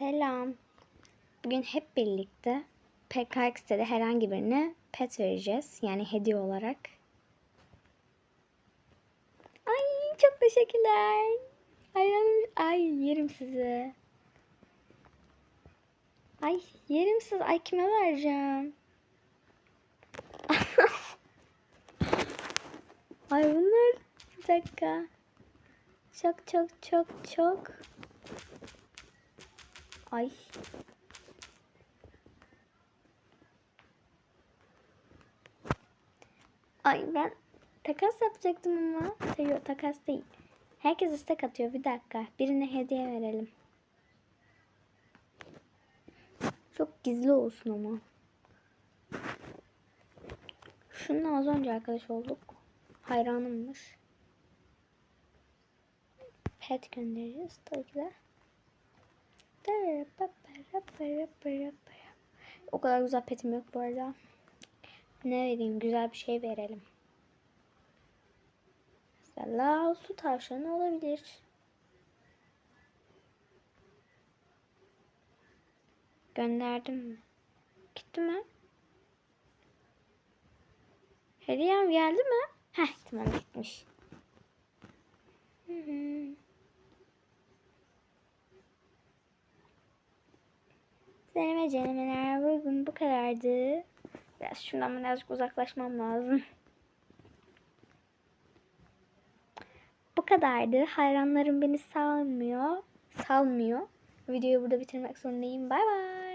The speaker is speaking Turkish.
Selam. Bugün hep birlikte PKX'de herhangi birine pet vereceğiz. Yani hediye olarak. Ay çok teşekkürler. Ay, ay yerim sizi. Ay yerim sizi. Ay kime vereceğim? ay bunlar bir dakika. Çok çok çok çok. Ay. Ay ben takas yapacaktım ama. Yok takas değil. Herkes istek atıyor. Bir dakika. Birine hediye verelim. Çok gizli olsun ama. Şununla az önce arkadaş olduk. Hayranımmış. Pet göndereceğiz tabii ki de. O kadar güzel petim yok bu arada. Ne vereyim? Güzel bir şey verelim. Mesela su tavşanı olabilir. Gönderdim mi? Gitti mi? Hediyem geldi mi? Heh tamam gitmiş. Deneme denemeler bugün bu kadardı. Biraz şundan birazcık uzaklaşmam lazım. Bu kadardı. Hayranlarım beni salmıyor. Salmıyor. Videoyu burada bitirmek zorundayım. Bay bay.